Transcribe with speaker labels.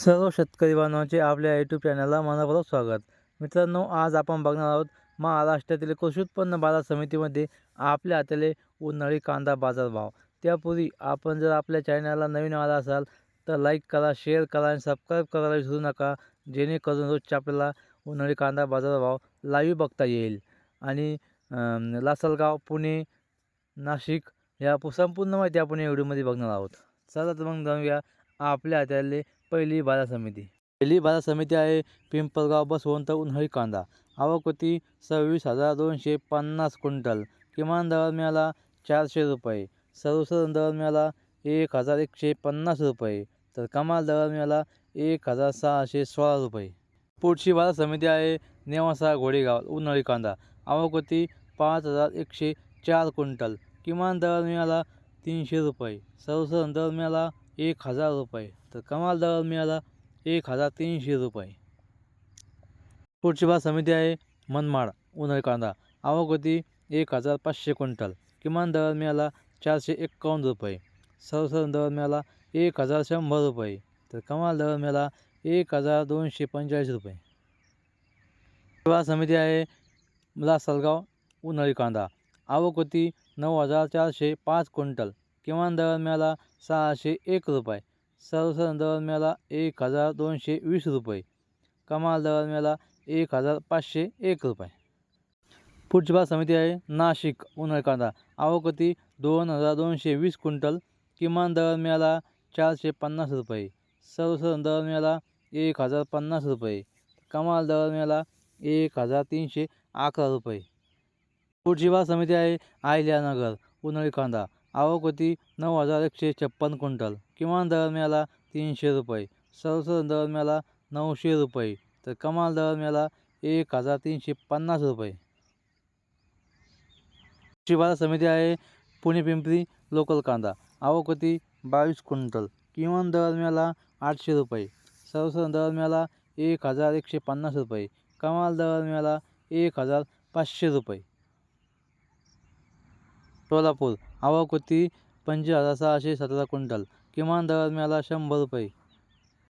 Speaker 1: सर्व शेतकरी बांधवांचे आपल्या यूट्यूब चॅनलला मनापूर्वक स्वागत. मित्रांनो आज आपण बघणार आहोत महाराष्ट्रातील कृषी उत्पन्न बाजार समितीमध्ये आपल्या हाताले उन्हाळी कांदा बाजारभाव त्यापूर्वी आपण जर आपल्या चॅनलला नवीन आला असाल तर लाईक करा शेअर करा आणि सबस्क्राईब करायला विसरू नका जेणेकरून रोजच्या आपल्याला उन्हाळी कांदा बाजारभाव लाईव्ह बघता येईल. आणि लासलगाव पुणे नाशिक या संपूर्ण माहिती आपण या व्हिडिओमध्ये बघणार आहोत. चला तर मग जाऊया आपल्या हात्याले पहिली बाजार समिती. पहिली बाजार समिती आहे पिंपळगाव बसवंत उन्हाळी कांदा. आवक होती सव्वीस हजार दोनशे पन्नास क्विंटल. किमान दर मिळाला चारशे रुपये. सर्वसाधारण दर मिळाला एक हजार एकशे पन्नास रुपये. तर कमाल दर मिळाला एक हजार सहाशे सोळा रुपये. पुढची बाजार समिती आहे नेवासा घोडेगाव उन्हाळी कांदा. आवक होती पाच हजार एकशे चार क्विंटल. किमान दर मिळाला तीनशे रुपये. सर्वसाधारण दर मिळाला एक हजार रुपये. तर कमाल दर मिळाला एक हजार तीनशे रुपये. पुढची बाजार समिती आहे मनमाड उन्हाळी कांदा आवक होती एक हजार पाचशे क्विंटल. किमान दर मिळाला चारशे एक्कावन्न रुपये. सर्वसाधारण दर मिळाला एक हजार शंभर रुपये. तर कमाल दर मिळाला एक हजार दोनशे पंचेचाळीस रुपये. बाजार समिती आहे लासलगाव उन्हाळी कांदा आवक होती नऊ हजार चारशे पाच क्विंटल. किमान दरम्याला मिळाला सहाशे एक रुपये. सर्वसाधारण दर मिळाला एक हजार दोनशे वीस रुपये. कमाल दरम्याला मिळाला एक हजार पाचशे एक रुपये. पुढची बाजार समिती आहे नाशिक उन्हाळ कांदा आवकती दोन हजार दोनशे वीस क्विंटल. किमान दरम्याला मिळाला चारशे पन्नास रुपये. सर्वसाधारण दरम्याला मिळाला एक हजार पन्नास रुपये. कमाल दर मिळाला एक हजार तीनशे अकरा रुपये. पुढची बाजार समिती आहे आयल्यानगर उन्हाळी कांदा आवक होती नऊ हजार एकशे छप्पन क्विंटल. किमान दर मिळाला तीनशे रुपये. सर्वसाधारण दर मिळाला नऊशे रुपये. तर कमाल दर मिळाला एक हजार तीनशे पन्नास रुपये. पुढची समिती आहे पुणे पिंपरी लोकल कांदा. आवक होती बावीस क्विंटल. किमान दर मिळाला आठशे रुपये. सर्वसाधारण दर मिळाला एक हजार एकशे पन्नास रुपये. कमाल दर मिळाला एक हजार पाचशे रुपये. सोलापूर आवक होती पंचवीस हजार सहाशे सतरा क्विंटल. किमान दरात मिळाला शंभर रुपये.